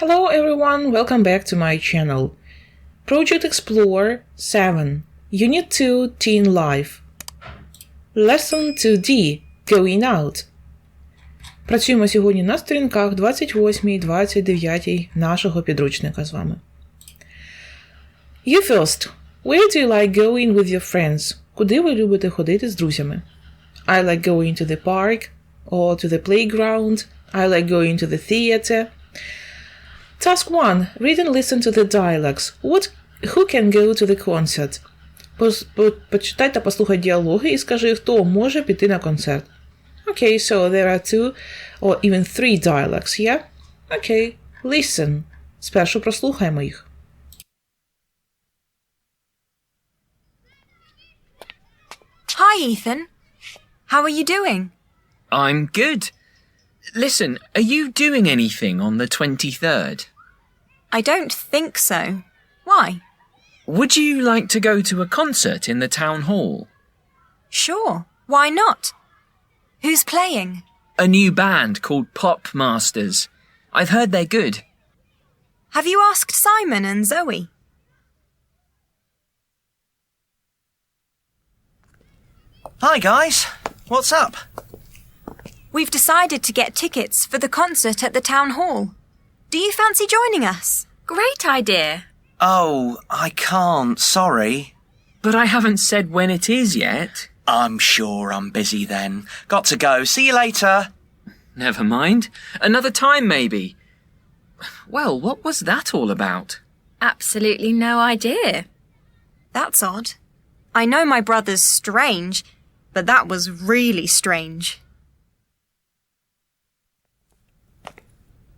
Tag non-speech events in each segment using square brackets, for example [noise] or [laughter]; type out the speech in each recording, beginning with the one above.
Hello everyone, welcome back to my channel. Project Explorer 7, Unit 2 Teen Life. Lesson 2D Going Out. Працюємо сьогодні на сторінках 28 і 29 нашого підручника з вами. You first. Where do you like going with your friends? Куди ви любите ходити з друзями? I like going to the park or to the playground. I like going to the theater. Task 1. Read and listen to the dialogues. What, who can go to the concert? Пос- по- Почитай та послухай діалоги і скажи, хто може піти на концерт. Okay, so there are two or even three dialogues, yeah? Okay, listen. Спершу прослухаємо їх. Hi, Ethan. How are you doing? I'm good. Listen, are you doing anything on the 23rd? I don't think so. Why? Would you like to go to a concert in the town hall? Sure. Why not? Who's playing? A new band called Pop Masters. I've heard they're good. Have you asked Simon and Zoe? Hi, guys. What's up? We've decided to get tickets for the concert at the town hall. Do you fancy joining us? Great idea. Oh, I can't, sorry. But I haven't said when it is yet. I'm sure I'm busy then. Got to go. See you later. Never mind. Another time, maybe. Well, what was that all about? Absolutely no idea. That's odd. I know my brother's strange, but that was really strange.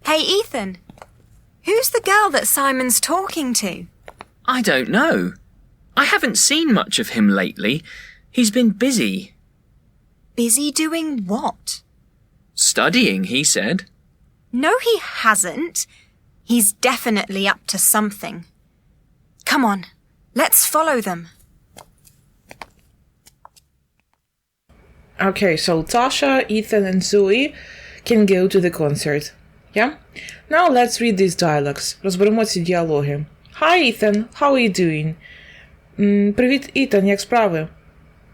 Hey, Ethan. Who's the girl that Simon's talking to? I don't know. I haven't seen much of him lately. He's been busy. Busy doing what? Studying, he said. No, he hasn't. He's definitely up to something. Come on, let's follow them. Okay, so Tasha, Ethan, and Zoe can go to the concert. Yeah? Now let's read these dialogues. Розберемо ці діалоги. Hi, Ethan. How are you doing? М, Привіт, Ethan, як справи?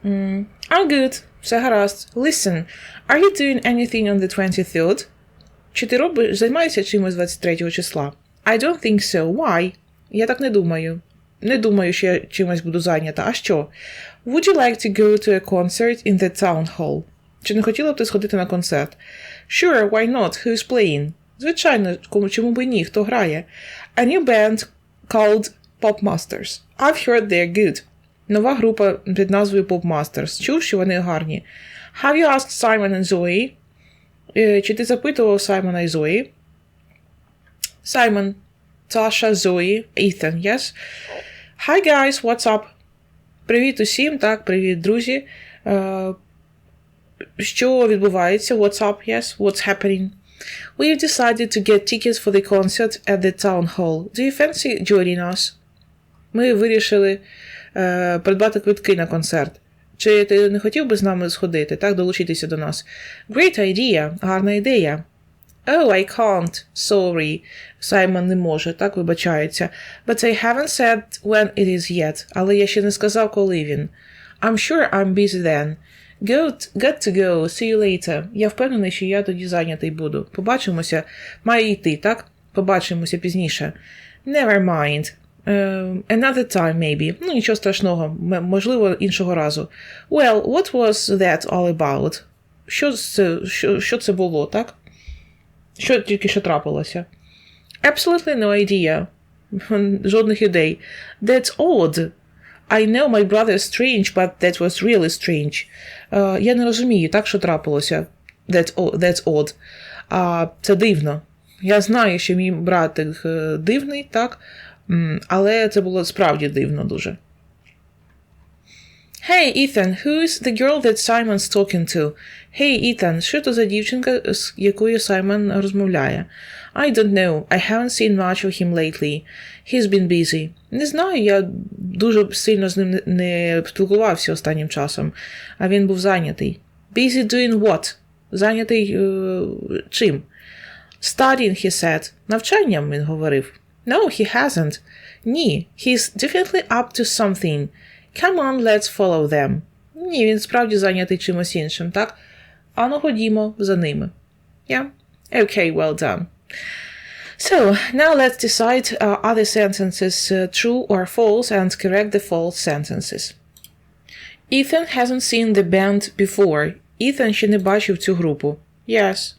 М, I'm good. Все гаразд. Listen, are you doing anything on the 23rd? Чи ти робиш, займаєшся чимось 23 числа? I don't think so. Why? Я так не думаю. Не думаю, що я чимось буду зайнята. А що? Would you like to go to a concert in the town hall? Чи не хотіла б ти сходити на концерт? Sure, why not? Who's playing? Звичайно, кому чому би ні, хто грає? A new band called Pop Masters. I've heard they're good. Нова група під назвою Pop Masters. Чув, що вони гарні. Have you asked Simon and Zoe? Е, Чи ти запитував Саймона і Зої? Simon, Tasha, Zoe, Ethan, yes? Hi guys, what's up? Привіт усім, так, привіт, друзі. Е, що відбувається? What's up, yes? What's happening? We've decided to get tickets for the concert at the town hall. Do you fancy joining us? Ми вирішили е, придбати квитки на концерт. Чи ти не хотів би з нами сходити, так, долучитися до нас? Great idea, гарна ідея. Oh, I can't. Sorry. Саймон не може, так вибачається. But I haven't said when it is yet. Але я ще не сказав, коли він. I'm sure I'm busy then. Good, got to go. See you later. Я впевнений, що я тоді зайнятий буду. Побачимося. Має йти, так? Побачимося пізніше. Never mind. Um, another time, maybe. Ну, нічого страшного. Можливо, іншого разу. Well, what was that all about? Що це, що, що це було, так? Що тільки що трапилося? Absolutely no idea. [laughs] Жодних ідей. That's odd. I know my brother is strange, but that was really strange. Uh, я не розумію, так, що трапилося. That's, that's odd. А це дивно. Я знаю, що мій братик е, дивний, так? Але це було справді дивно дуже. Hey, Ethan, who is the girl that Simon's talking to? Hey, Ethan, що то за дівчинка, з якою Саймон розмовляє? I don't know. I haven't seen much of him lately. He's been busy. Не знаю, я дуже сильно з ним не- не спілкувався останнім часом, а він був зайнятий. Busy doing what? Зайнятий е, чим? Studying, he said. Навчанням він говорив. No, he hasn't. Ні, he's definitely up to something. Come on, let's follow them. Ні, він справді зайнятий чимось іншим, так? Ану, ходімо за ними. Yeah? Okay, well done. So, now let's decide uh, are the sentences uh, true or false and correct the false sentences. Ethan hasn't seen the band before. Ethan ще не бачив цю групу. Yes,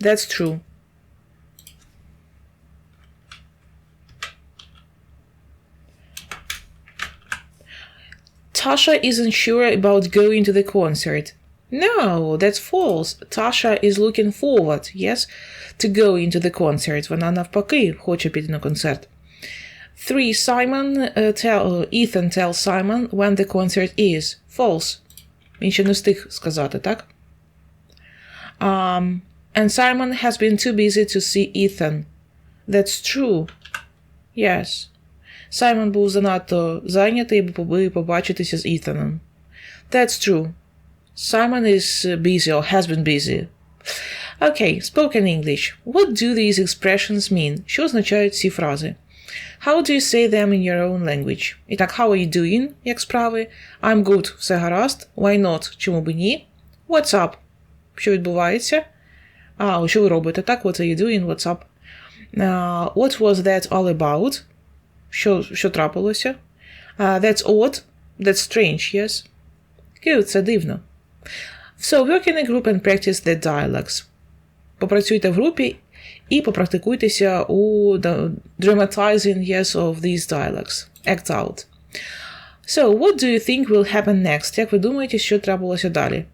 that's true. Tasha isn't sure about going to the concert. No, that's false. Tasha is looking forward, yes, to go into the concert. Вона навпаки хоче піти на концерт. 3. Simon uh, tell, Ethan tells Simon when the concert is. False. Він ще не встиг сказати, так? Um, and Simon has been too busy to see Ethan. That's true. Yes. Саймон був занадто зайнятий, аби побачитися з Ітаном. That's true. Simon is uh, busy or has been busy. Okay, spoken English. What do these expressions mean? Що означають ці фрази? How do you say them in your own language? І так, how are you doing? Як справи? I'm good. Все гаразд. Why not? Чому б ні? What's up? Що відбувається? А, що ви робите? Так, what are you doing? What's up? Uh, what was that all about? Що, що трапилося? Uh, that's odd. That's strange, yes? Good, це дивно. So, work in a group and practice the dialogues. Попрацюйте в групі і попрактикуйтеся у the dramatizing yes of these dialogues. Act out. So, what do you think will happen next? Як ви думаєте, що трапилося далі?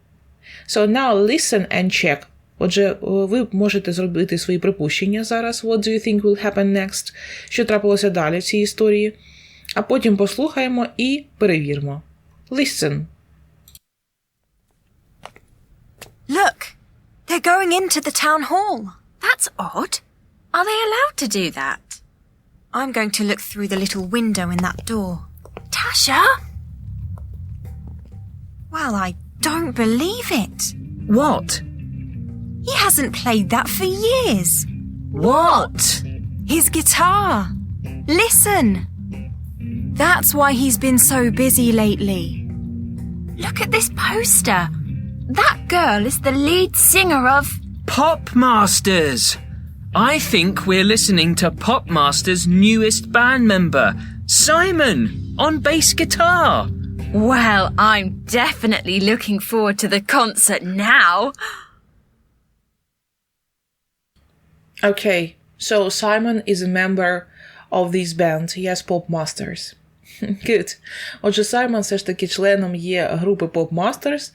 So, now listen and check. Отже, ви можете зробити свої припущення зараз. What do you think will happen next? Що трапилося далі в цій історії? А потім послухаємо і перевіримо. Listen. Look, they're going into the town hall. That's odd. Are they allowed to do that? I'm going to look through the little window in that door. Tasha? Well, I don't believe it. What? He hasn't played that for years. What? His guitar. Listen. That's why he's been so busy lately. Look at this poster. That girl is the lead singer of. Pop Masters! I think we're listening to Pop Masters' newest band member, Simon, on bass guitar. Well, I'm definitely looking forward to the concert now. Okay, so Simon is a member of this band, yes, Pop Masters. [laughs] Good. Отже, Саймон все ж таки членом є групи Pop Masters,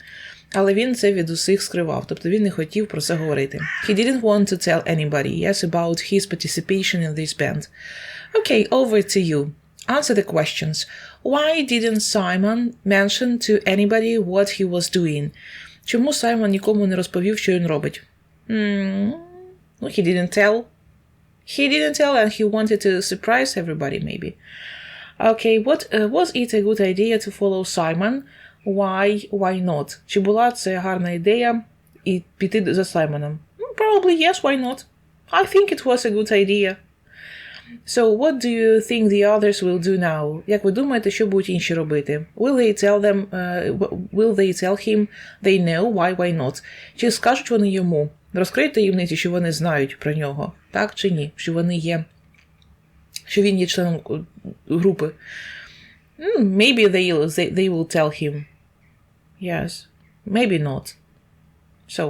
але він це від усіх скривав, тобто він не хотів про це говорити. He didn't want to tell anybody, yes, about his participation in this band. Okay, over to you. Answer the questions. Why didn't Simon mention to anybody what he was doing? Чому Саймон нікому не розповів, що він робить? Hmm, well, he didn't tell. He didn't tell and he wanted to surprise everybody, maybe. Okay, what uh, was it a good idea to follow Simon? Why, why not? Чи була це гарна ідея і піти за Саймоном? Hmm, Probably yes, why not? I think it was a good idea. So, what do you think the others will do now? Як ви думаєте, що будуть інші робити? Will they tell them, uh, will they tell him they know why, why not? Чи скажуть вони йому? Розкриють таємниці, що вони знають про нього, так чи ні? Що вони є, що він є членом е, групи. Hmm, Maybe they, they, will tell him. Yes. Maybe not. So,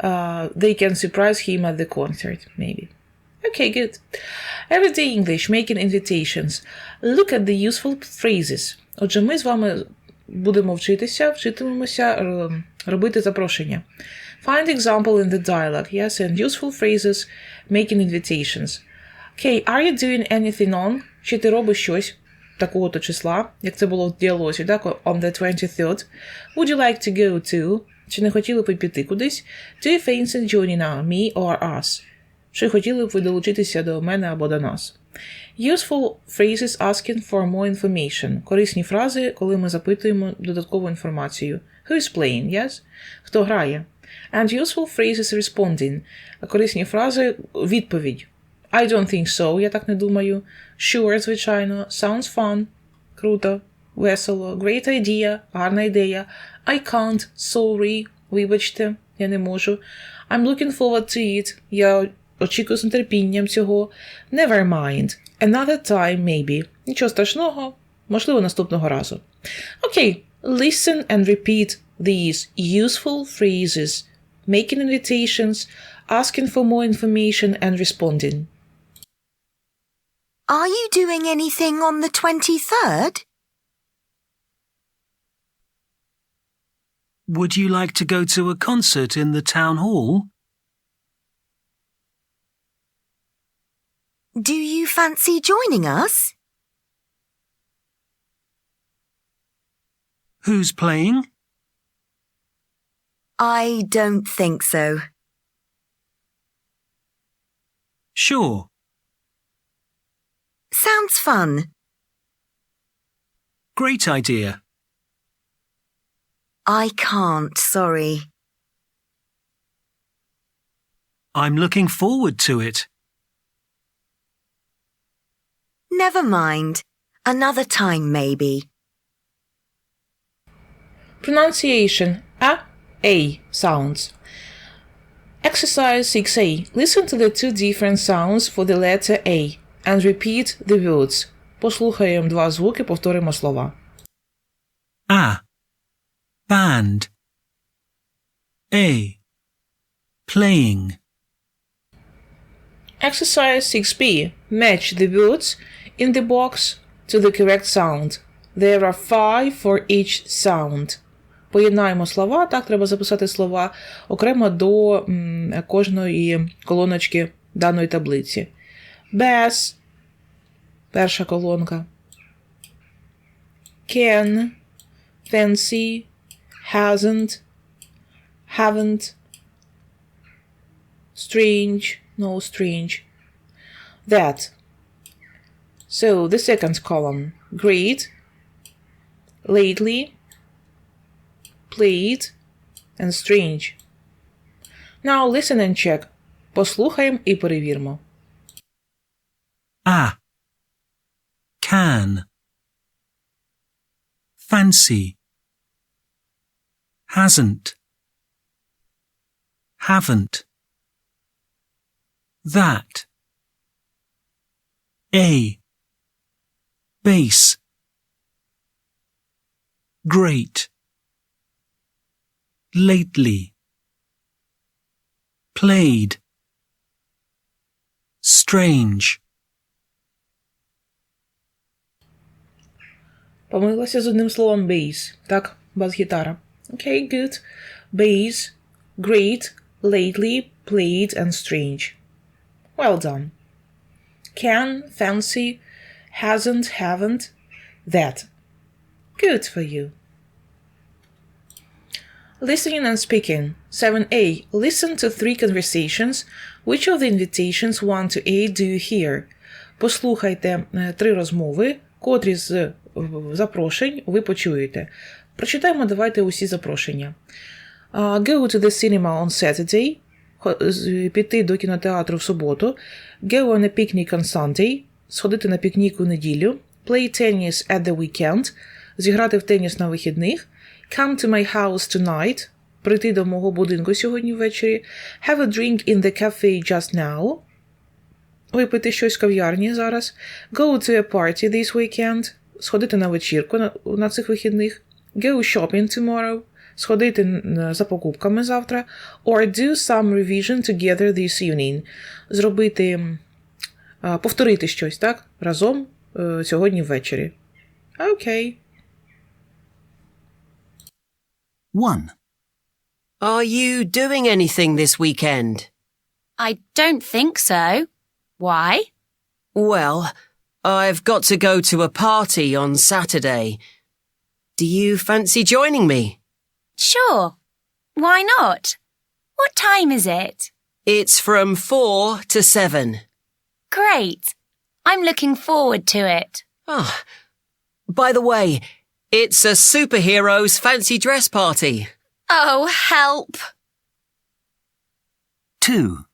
uh, they can surprise him at the concert, maybe. Okay, good. Everyday English, making invitations. Look at the useful phrases. Отже, ми з вами будемо вчитися, вчитимемося е, робити запрошення. Find example in the dialogue, yes, and useful phrases, making invitations. Okay, are you doing anything on? Чи ти робиш щось такого-то числа, як це було в діалозі, так, on the 23rd? Would you like to go to? Чи не хотіли б піти кудись? Do you fancy joining me or us? Чи хотіли б ви долучитися до мене або до нас? Useful phrases asking for more information. Корисні фрази, коли ми запитуємо додаткову інформацію. Who is playing, yes? Хто грає? And useful phrases responding. Корисні фрази відповідь. I don't think so, я так не думаю. Sure, звичайно. Sounds fun. Круто. Весело. Great idea. Гарна ідея. I can't. Sorry. Вибачте, я не можу. I'm looking forward to it. Я очікую з нетерпінням цього. Never mind. Another time, maybe. Нічого страшного. Можливо, наступного разу. Okay. Listen and repeat these useful phrases. Making invitations, asking for more information, and responding. Are you doing anything on the 23rd? Would you like to go to a concert in the town hall? Do you fancy joining us? Who's playing? I don't think so. Sure. Sounds fun. Great idea. I can't, sorry. I'm looking forward to it. Never mind. Another time, maybe. Pronunciation A, A sounds. Exercise 6a. Listen to the two different sounds for the letter A and repeat the words. Послухаємо два звуки, повторимо слова. A. Band. A. Playing. Exercise 6b. Match the words in the box to the correct sound. There are five for each sound. Поєднаємо слова, так треба записати слова окремо до кожної колоночки даної таблиці. Bass – перша колонка. Can, fancy, hasn't, haven't, strange, no strange. That. So the second column. Great, lately, played, and strange. Now listen and check. Послухаємо і перевіримо. A. Can. Fancy. Hasn't. Haven't. That. A. Base. Great. Lately. Played. Strange. Помилилася з одним словом bass. Так, бас-гітара. Okay, good. Bass, great, lately, played, and strange. Well done. Can, fancy, hasn't, haven't, that. Good for you. Listening and speaking. 7a. Listen to three conversations. Which of the invitations 1 to 8 do you hear? Послухайте е, три розмови, котрі з е, запрошень ви почуєте. Прочитаємо давайте усі запрошення. Uh, go to the cinema on Saturday. Піти до кінотеатру в суботу. Go on a picnic on Sunday. Сходити на пікнік у неділю. Play tennis at the weekend. Зіграти в теніс на вихідних. Come to my house tonight. Прийти до мого будинку сьогодні ввечері. Have a drink in the cafe just now. Випити щось в кав'ярні зараз. Go to a party this weekend. Сходити на вечірку на, на цих вихідних. Go shopping tomorrow. Сходити за покупками завтра. Or do some revision together this evening. Зробити. повторити щось, так? Разом е, сьогодні ввечері. Окей. 1. Are you doing anything this weekend? I don't think so. Why? Well, I've got to go to a party on Saturday. Do you fancy joining me? Sure. Why not? What time is it? It's from 4 to 7. Great. I'm looking forward to it. Oh, by the way, it's a superheroes fancy dress party. Oh, help. 2.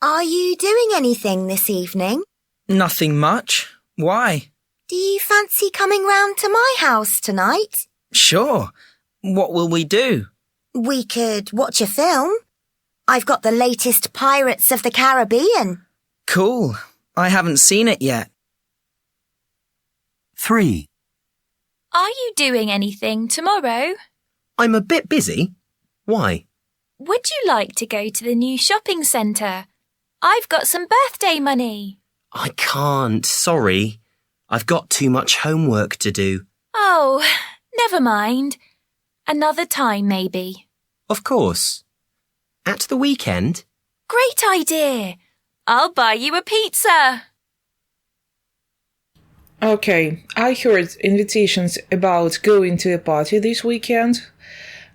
Are you doing anything this evening? Nothing much. Why? Do you fancy coming round to my house tonight? Sure. What will we do? We could watch a film. I've got the latest Pirates of the Caribbean. Cool. I haven't seen it yet. 3. Are you doing anything tomorrow? I'm a bit busy. Why? Would you like to go to the new shopping centre? I've got some birthday money. I can't, sorry. I've got too much homework to do. Oh, never mind. Another time, maybe. Of course. At the weekend? Great idea. I'll buy you a pizza. Okay, I heard invitations about going to a party this weekend,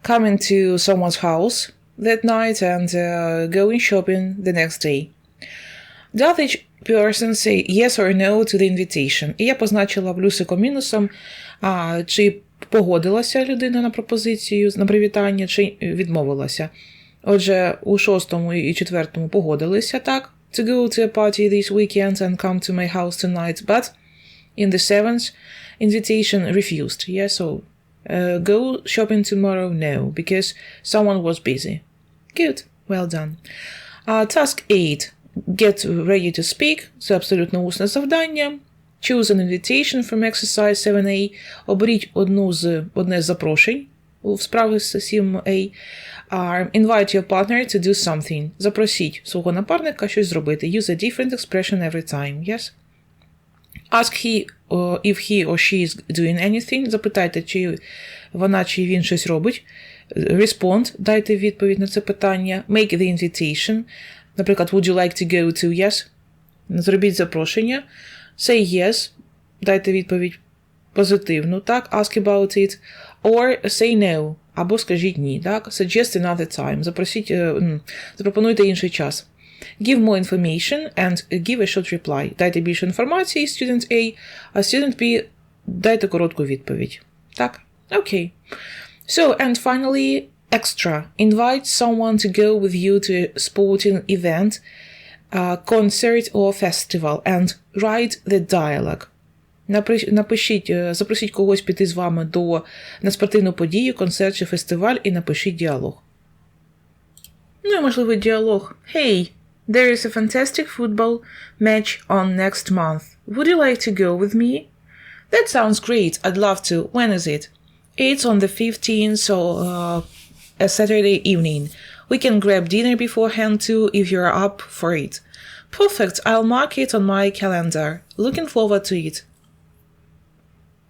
coming to someone's house that night, and uh, going shopping the next day. Does each person say yes or no to the invitation? І я позначила плюсиком-мінусом, а, чи погодилася людина на пропозицію, на привітання, чи відмовилася. Отже, у шостому і четвертому погодилися так. To go to a party this weekend and come to my house tonight, but in the seventh invitation refused. Yeah, so uh, go shopping tomorrow? No, because someone was busy. Good, well done. Uh, task 8. Get ready to speak. Це абсолютно усне завдання. Choose an invitation from exercise 7a. Оберіть одну з, одне з запрошень у справи з 7a. Uh, invite your partner to do something. Запросіть свого напарника щось зробити. Use a different expression every time. Yes? Ask he if he or she is doing anything. Запитайте, чи вона чи він щось робить. Respond. Дайте відповідь на це питання. Make the invitation. Наприклад, would you like to go to yes? Зробіть запрошення. Say yes. Дайте відповідь позитивну, так? Ask about it. Or say no. Або скажіть ні, так? Suggest another time. Запросіть, е, запропонуйте інший час. Give more information and give a short reply. Дайте більше інформації, student A, а student B дайте коротку відповідь. Так? Окей. So, and finally, extra. Invite someone to go with you to a sporting event, uh, concert or festival and write the dialogue. Напри- Напишіть, е, запросіть когось піти з вами до на спортивну подію, концерт чи фестиваль і напишіть діалог. Ну і можливий діалог. Hey, there is a fantastic football match on next month. Would you like to go with me? That sounds great. I'd love to. When is it? It's on the 15th, so uh, a Saturday evening. We can grab dinner beforehand too if you're up for it. Perfect. I'll mark it on my calendar. Looking forward to it.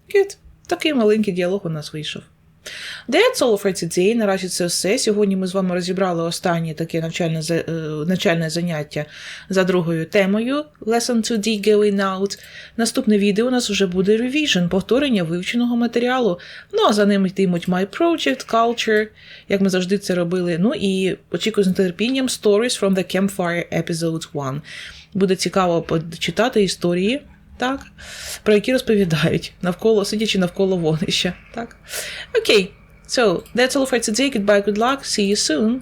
Good. Такий маленький діалог у нас вийшов. That's all for today. Наразі це все. Сьогодні ми з вами розібрали останнє таке навчальне, е, навчальне заняття за другою темою Lesson 2D Going Out. Наступне відео у нас вже буде revision, повторення вивченого матеріалу. Ну а за ним йтимуть My Project, Culture, як ми завжди це робили. Ну і очікую з нетерпінням Stories from the Campfire Episode 1. Буде цікаво почитати історії. Так, про які розповідають навколо, сидячи навколо вогнища. Так. Окей. So, that's all for today. Goodbye, good luck. See you soon.